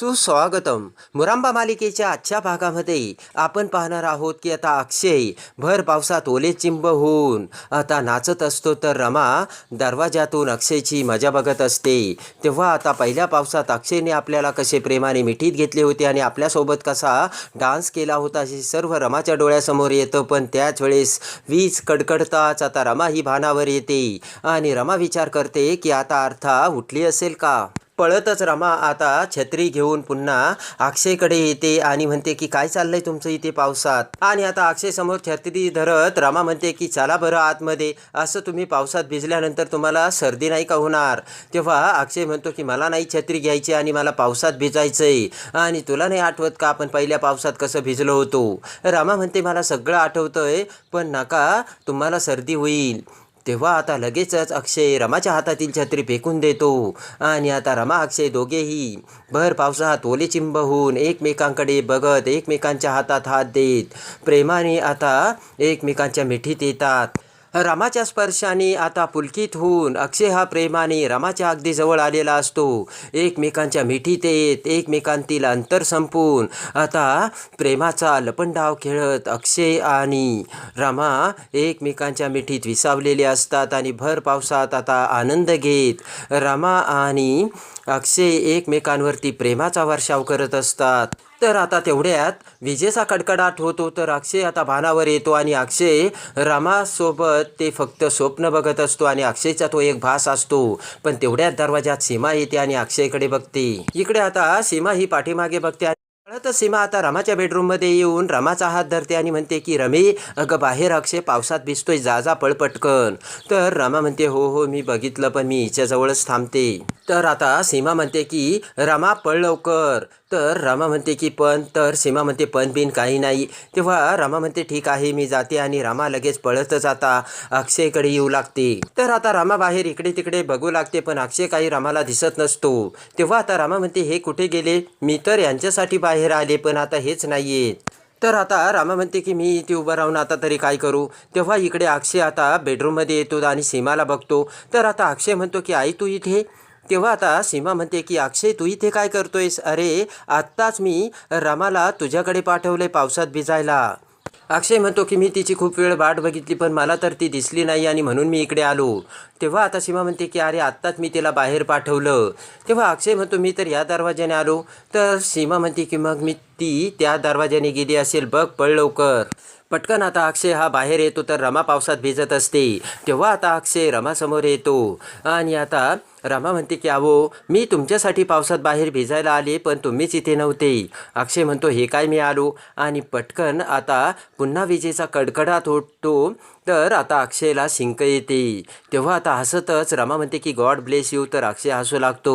सुस्वागतम. मुरांबा मालिकेच्या आजच्या भागामध्ये आपण पाहणार आहोत की आता अक्षय भर पावसात ओले चिंब होऊन आता नाचत असतो तर रमा दरवाजातून अक्षयची मजा बघत असते. तेव्हा आता पहिल्या पावसात अक्षयने आपल्याला कसे प्रेमाने मिठीत घेतले होते आणि आपल्यासोबत कसा डान्स केला होता हे सर्व रमाच्या डोळ्यासमोर येतं. पण त्याच वेळेस वीज कडकडताच आता रमा ही भानावर येते आणि रमा विचार करते की आता अर्था उठली असेल का? पळतच रमा. आता छत्री घेऊन पुन्हा अक्षयकडे येते आणि म्हणते की काय चाललंय तुमचं इथे पावसात? आणि आता अक्षय समोर छत्री धरत रमा म्हणते की चला बरं आतमध्ये. असं तुम्ही पावसात भिजल्यानंतर तुम्हाला सर्दी नाही का होणार? तेव्हा अक्षय म्हणतो की मला नाही छत्री घ्यायची आणि मला पावसात भिजायचंय. आणि तुला नाही आठवत का आपण पहिल्या पावसात कसं भिजलो होतो? रमा म्हणते मला सगळं आठवतंय पण नका तुम्हाला सर्दी होईल. तेव्हा आता लगेचच अक्षय रमाच्या हातातील छत्री फेकून देतो. आणि आता रमा अक्षय दोघेही भर पावसात ओले चिंब होऊन एकमेकांकडे बघत एकमेकांच्या हातात हात देत. प्रेमाने आता एकमेकांच्या मिठीत येतात. रामाच्या स्पर्शाने आता पुलकित होऊन अक्षय हा प्रेमाने रामाच्या अगदी जवळ आलेला असतो. एकमेकांच्या मिठीत येत एकमेकांतील अंतर संपून. आता प्रेमाचा लपंडाव खेळत अक्षय आणि रमा एकमेकांच्या मिठीत विसावलेले असतात आणि भर पावसात आता आनंद घेत. रमा आणि अक्षय एकमेकांवरती प्रेमाचा वर्षाव करत असतात. तर आता तेवढ्यात विजेचा कडकडाट होतो तर अक्षय आता भानावर येतो आणि अक्षय रामासोबत ते फक्त स्वप्न बघत असतो आणि अक्षयचा तो एक भास असतो. पण तेवढ्याच दरवाजात सीमा येते आणि अक्षयकडे बघते. इकडे आता सीमा ही पाठीमागे बघते आणि सीमा आता रमाच्या बेडरूममध्ये येऊन रमाचा हात धरते आणि म्हणते की रमे अगं बाहेर अक्षय पावसात भिजतोय जा जा पळपटकन तर रमा म्हणते हो हो मी बघितलं पण मी हिच्याजवळच थांबते. तर आता सीमा म्हणते की रमा पळ लवकर. तर रमा म्हणते की पण तर सीमा म्हणते पण बिन काही नाही. तेव्हा रमा म्हणते ठीक आहे मी जाते आणि रमा लगेच पळतच आता अक्षयकडे येऊ लागते. तर आता रमा बाहेर इकडे तिकडे बघू लागते पण अक्षय काही रमाला दिसत नसतो. तेव्हा आता रमा म्हणते हे कुठे गेले? मी तर यांच्यासाठी बाहेर आले पण आता हेच नाहीयेत तर आता रामा म्हणते की मी इथे उभं राहून आता तरी काय करू? तेव्हा इकडे अक्षय आता बेडरूममध्ये येतो आणि सीमाला बघतो. तर आता अक्षय म्हणतो की आई तू इथे? तेव्हा आता सीमा म्हणते की अक्षय तू इथे काय करतोयस? अरे आत्ताच मी रमाला तुझ्याकडे पाठवले पावसात भिजायला. अक्षय म्हणतो की मी तिची खूप वेळ वाट बघितली पण मला तर ती दिसली नाही आणि म्हणून मी इकडे आलो. तेव्हा आता सीमा म्हणते की अरे आत्ताच मी तिला बाहेर पाठवलं. तेव्हा अक्षय म्हणतो मी तर या दरवाज्याने आलो. तर सीमा म्हणते की मग मी ती त्या दरवाज्याने गेली असेल बघ पळ लवकर. पटकन आता अक्षय हा बाहेर येतो तर रमा पावसात भिजत असते. तेव्हा आता अक्षय रमासमोर येतो. आणि आता रमा म्हणते की अहो मी तुमच्यासाठी पावसात बाहेर भिजायला आले पण तुम्हीच इथे नव्हते. अक्षय म्हणतो हे काय मी आलो? आणि पटकन आता पुन्हा विजेचा कडकडाट उठतो तर आता अक्षयला शिंक येते. तेव्हा आता हसतच रमा म्हणते की गॉड ब्लेस यू. तर अक्षय हसू लागतो.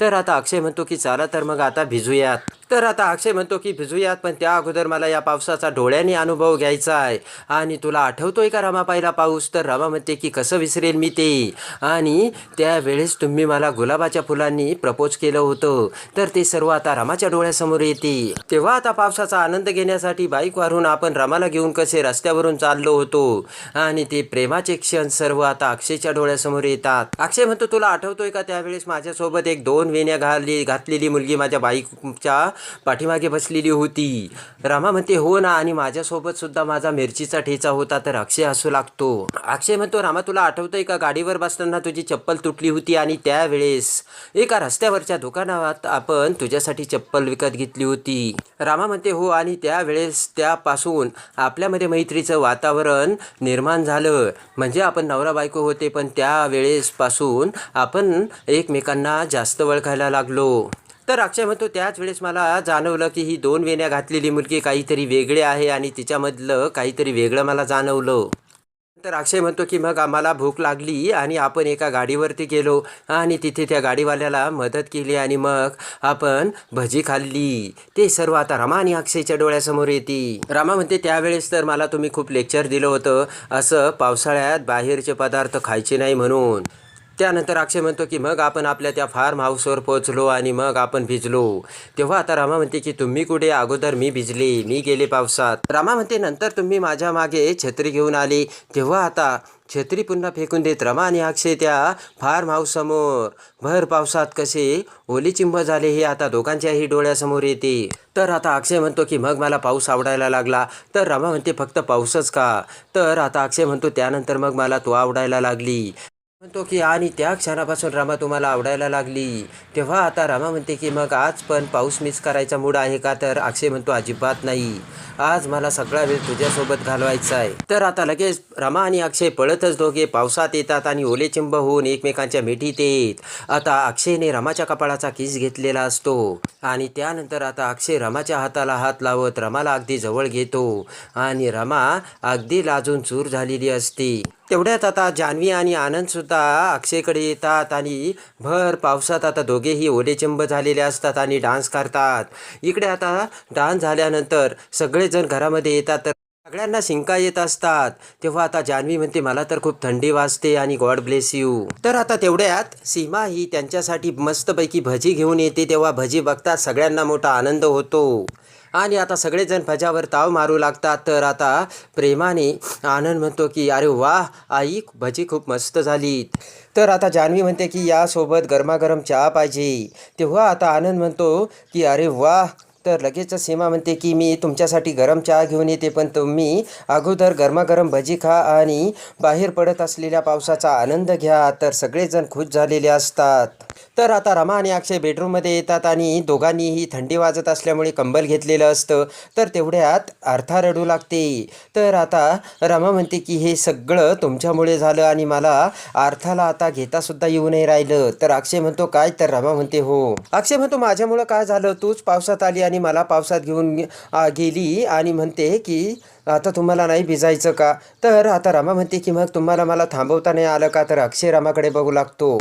तर आता अक्षय म्हणतो की चला तर मग आता भिजूयात. तर आता अक्षय म्हणतो की भिजूयात पण त्या अगोदर मला या पावसाचा डोळ्याने अनुभव घ्यायचा आहे. आणि तुला आठवतोय का रमा पहिला पाऊस? तर रमा म्हणते की कसं विसरेल मी ते? आणि त्यावेळेस तुम्ही मला गुलाबाच्या फुलांनी प्रपोज केलं होतं. तर ते सर्व आता रमाच्या डोळ्यासमोर येते. तेव्हा आता पावसाचा आनंद घेण्यासाठी बाईकवरून आपण रमाला घेऊन कसे रस्त्यावरून चाललो होतो? आणि ते प्रेमाचे क्षण सर्व आता अक्षयच्या डोळ्यासमोर येतात. अक्षय म्हणतो तुला आठवतोय का त्यावेळेस माझ्यासोबत एक दोन वेण्या घाली घातलेली मुलगी माझ्या बाईकच्या पाठीमागे बसलेली होती. रामा म्हणते हो ना आणि माझ्यासोबत सुद्धा माझा मिरचीचा ठेचा होता तर अक्षय हसू लागतो. अक्षय म्हणतो रामा तुला आठवतंय का? गाडीवर बसताना तुझी चप्पल तुटली होती आणि त्यावेळेस एका रस्त्यावरच्या दुकानात आपण तुझ्यासाठी चप्पल विकत घेतली होती. रामा म्हणते हो आणि त्यावेळेस त्यापासून आपल्यामध्ये मैत्रीचं वातावरण निर्माण झालं. म्हणजे आपण नवरा बायको होते पण त्यावेळेसपासून आपण एकमेकांना जास्त ओळखायला लागलो. तर अक्षय म्हणतो त्याच वेळेस मला जाणवलं की ही दोन वेण्या घातलेली मुलगी काहीतरी वेगळे आहे आणि तिच्यामधलं काहीतरी वेगळं मला जाणवलं. तर अक्षय म्हणतो की मग आम्हाला भूक लागली आणि आपण एका गाडीवरती गेलो आणि तिथे त्या गाडीवाल्याला मदत केली आणि मग आपण भजी खाल्ली. ते सर्व आता रमा आणि अक्षयच्या डोळ्यासमोर येते. रमा म्हणते त्यावेळेस तर मला तुम्ही खूप लेक्चर दिलं होतं असं पावसाळ्यात बाहेरचे पदार्थ खायचे नाही म्हणून. त्यानंतर अक्षय म्हणतो की मग आपण आपल्या त्या फार्म हाऊसवर पोहोचलो आणि मग आपण भिजलो. तेव्हा आता रामा म्हणते की तुम्ही कुठे? अगोदर मी भिजले. मी गेले पावसात. रामा म्हणते नंतर तुम्ही माझ्या मागे छत्री घेऊन आली. तेव्हा आता छत्री पुन्हा फेकून देत रमा आणि अक्षय त्या फार्म हाऊससमोर भर पावसात कसे ओलीचिंब झाले हे आता दोघांच्याही डोळ्यासमोर येते. तर आता अक्षय म्हणतो की मग मला पाऊस आवडायला लागला. तर रमा म्हणते फक्त पाऊसच का? तर आता अक्षय म्हणतो त्यानंतर मग मला तो आवडायला लागली. म्हणतो की आणि त्या क्षणापासून रमा तुम्हाला आवडायला लागली. तेव्हा आता रमा म्हणते की मग आज पण पाऊस मिस करायचा मूड आहे का? तर अक्षय म्हणतो अजिबात नाही. आज मला सगळा वेळ तुझ्यासोबत घालवायचा आहे. तर आता लगेच रमा आणि अक्षय पळतच दोघे पावसात येतात आणि ओलेचिंब होऊन एकमेकांच्या मिठीत येत. आता अक्षयने रमाच्या कपाळाचा किस घेतलेला असतो आणि त्यानंतर आता अक्षय रमाच्या हाताला हात लावत रमाला अगदी जवळ घेतो. आणि रमा अगदी लाजून चूर झालेली असते. तेवढ्यात आता जान्हवी आणि आनंदसुद्धा अक्षयकडे येतात आणि भर पावसात आता दोघेही ओलेचिंब झालेले असतात आणि डान्स करतात. इकडे आता डान्स झाल्यानंतर सगळेजण घरामध्ये येतात तर सगळ्यांना शिंका येत असतात. तेव्हा आता जान्हवी म्हणते मला तर खूप थंडी वाजते आणि गॉड ब्लेस यू. तर आता तेवढ्यात सीमा ही त्यांच्यासाठी मस्तपैकी भजी घेऊन येते. तेव्हा भजी बघतात सगळ्यांना मोठा आनंद होतो. आणि आता सगळेजण भजावर ताव मारू लागतात. तर आता प्रेमाने आनंद म्हणतो की अरे वा आई भजी खूप मस्त झाली. तर आता जान्हवी म्हणते की यासोबत गरमागरम चहा पाहिजे. तेव्हा आता आनंद म्हणतो की अरे वा तर लगेच सीमा म्हणते की मी तुमच्यासाठी गरम चहा घेऊन येते पण तुम्ही अगोदर गरमागरम भजी खा आणि बाहेर पडत असलेल्या पावसाचा आनंद घ्या. तर सगळेजण खुश झालेले असतात. तर आता रमा आणि अक्षय बेडरूममध्ये येतात आणि दोघांनीही थंडी वाजत असल्यामुळे कंबल घेतलेलं असतं. तर तेवढ्यात अर्था रडू लागते. तर आता रमा म्हणते की हे सगळं तुमच्यामुळे झालं आणि मला अर्थाला आता घेतासुद्धा येऊ नाही राहिलं. तर अक्षय म्हणतो काय? तर रमा म्हणते हो. अक्षय म्हणतो माझ्यामुळं काय झालं? तूच पावसात आली आणि मला पावसात घेऊन गेली आणि म्हणते की आता तुम्हाला नाही भिजायचं का? तर आता रमा म्हणते की मग तुम्हाला मला थांबवता नाही आलं का? तर अक्षय रमाकडे बघू लागतो.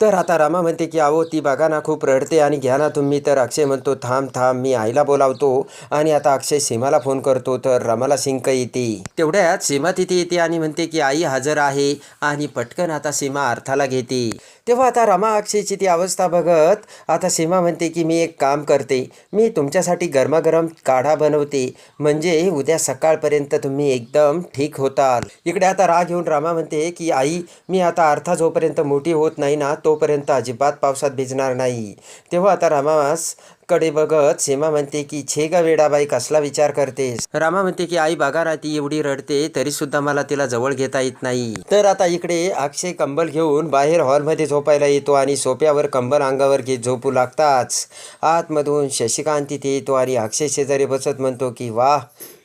तर आता रामा म्हणते की अहो ती बघा ना खूप रडते आणि घ्या ना तुम्ही. तर अक्षय म्हणतो थांब थांब मी आईला बोलावतो. आणि आता अक्षय सीमाला फोन करतो तर रमाला सिंक येते. तेवढ्यात सीमा तिथे येते आणि म्हणते की आई हजर आहे. आणि पटकन आता सीमा अर्थाला घेते. तेव्हा आता रमा अक्षयची ती अवस्था बघत आता सीमा म्हणते की मी एक काम करते. मी तुमच्यासाठी गरमागरम काढा बनवते. म्हणजे उद्या सकाळपर्यंत तुम्ही एकदम ठीक होताल. इकडे आता राग घेऊन रामा म्हणते की आई मी आता अर्था जोपर्यंत मोठी होत नाही ना तोपर्यंत अजिबात पावसात भिजणार नाही. तेव्हा आता रामासकडे बघत सीमा म्हणते की छे ग वेडाबाई कसला विचार करतेस? रामा म्हणते की आई बागा ना ती एवढी रडते तरी सुद्धा मला तिला जवळ घेता येत नाही. तर आता इकडे अक्षय कंबल घेऊन बाहेर हॉलमध्ये झोपायला येतो आणि सोप्यावर कंबल अंगावर घेत झोपू लागताच. आतमधून शशिकांत तिथे येतो आणि अक्षय शेजारी बसत म्हणतो की वाह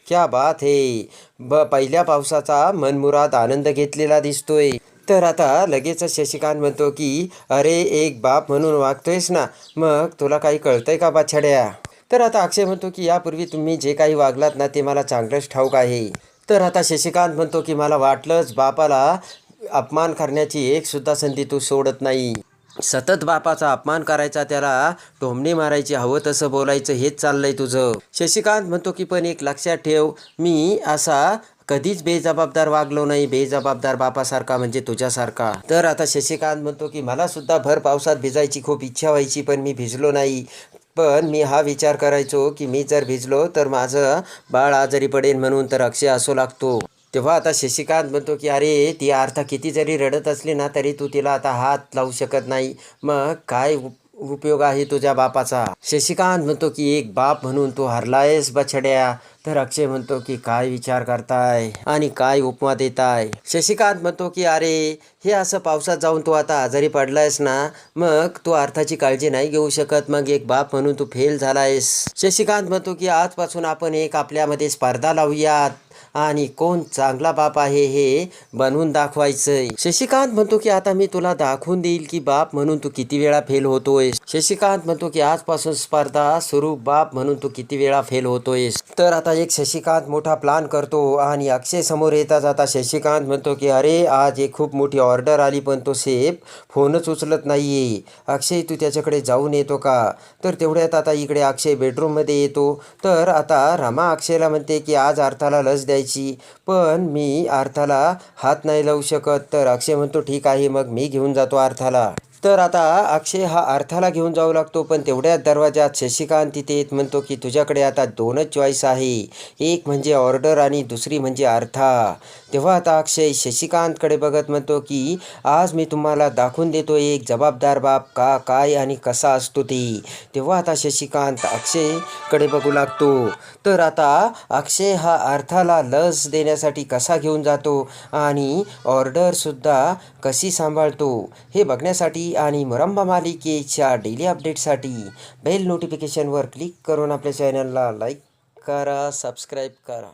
क्या बात हे! ब पहिल्या पावसाचा मनमुराद आनंद घेतलेला दिसतोय. तर आता लगेच शशिकांत म्हणतो की अरे एक बाप म्हणून वागतोयस ना मग तुला काही कळतंय का बाछड्या? तर आता अक्षय म्हणतो की यापूर्वी तुम्ही जे काही वागलात ना ते मला चांगलंच ठाऊक आहे. तर आता शशिकांत म्हणतो की मला वाटलंच बापाला अपमान करण्याची एक सुद्धा संधी तू सोडत नाही. सतत बापाचा अपमान करायचा त्याला टोमणे मारायची हवं तसं बोलायचं हेच चाललंय तुझं. शशिकांत म्हणतो की पण एक लक्षात ठेव मी असा कधीच बेजबाबदार वागलो नाही बेजबाबदार बापासारखा म्हणजे तुझ्यासारखा. तर आता शशिकांत म्हणतो की मला सुद्धा भर पावसात भिजायची खूप इच्छा व्हायची पण मी भिजलो नाही. पण मी हा विचार करायचो की मी जर भिजलो तर माझं बाळ आजारी पडेल म्हणून तर अक्षय असू लागतो. तेव्हा आता शशिकांत म्हणतो की अरे ती अर्था किती जरी रडत असली ना तरी तू तिला आता हात लावू शकत नाही. मग काय उप- उपयोग आहे तुझ्या बापाचा? शशिकांत म्हणतो की एक बाप म्हणून तू हरलायस बछड्या. तर अक्षय म्हणतो की काय विचार करताय आणि काय उपमा देताय? शशिकांत म्हणतो की अरे हे असं पावसात जाऊन तू आता आजारी पडलायस ना मग तू अर्थाची काळजी नाही घेऊ शकत. मग एक बाप म्हणून तू फेल झालायस. शशिकांत म्हणतो की आजपासून आपण एक आपल्यामध्ये स्पर्धा लावूयात. आणि कोण चांगला बाप आहे हे बनवून दाखवायचंय. शशिकांत म्हणतो की आता मी तुला दाखवून देईल की बाप म्हणून तू किती वेळा फेल होतोयस. शशिकांत म्हणतो की आजपासून स्पर्धा सुरू बाप म्हणून तू किती वेळा फेल होतोयस. तर आता एक शशिकांत मोठा प्लान करतो आणि अक्षय समोर येता जाता शशिकांत म्हणतो की अरे आज एक खूप मोठी ऑर्डर आली पण तो सेफ. फोनच उचलत नाही आहे अक्षय तू त्याच्याकडे जाऊन येतो का? तर तेवढ्यात आता इकडे अक्षय बेडरूममध्ये येतो. तर आता रमा अक्षयला म्हणते की आज अर्थाला लस द्यायची. पण मी अर्थाला हात नाही लावू शकत. तर अक्षय म्हणतो ठीक आहे मग मी घेऊन जातो अर्थाला तर आता अक्षय हा अर्थाला घेऊन जाऊ लागतो पण तेवढ्याच दरवाजात शशिकांत तिथे येत म्हणतो की तुझ्याकडे आता दोनच चॉईस आहे. एक म्हणजे ऑर्डर आणि दुसरी म्हणजे अर्था. तेव्हा आता अक्षय शशिकांतकडे बघत म्हणतो की आज मी तुम्हाला दाखवून देतो एक जबाबदार बाप का काय आणि कसा असतो ते. तेव्हा आता शशिकांत अक्षयकडे बघू लागतो. तर आता अक्षय हा अर्थाला लस देण्यासाठी कसा घेऊन जातो आणि ऑर्डरसुद्धा कशी सांभाळतो हे बघण्यासाठी आणि मुरंबा मालिकेच्या डेली अपडेटसाठी बेल नोटिफिकेशनवर क्लिक करून आपल्या चॅनलला लाईक करा सबस्क्राईब करा.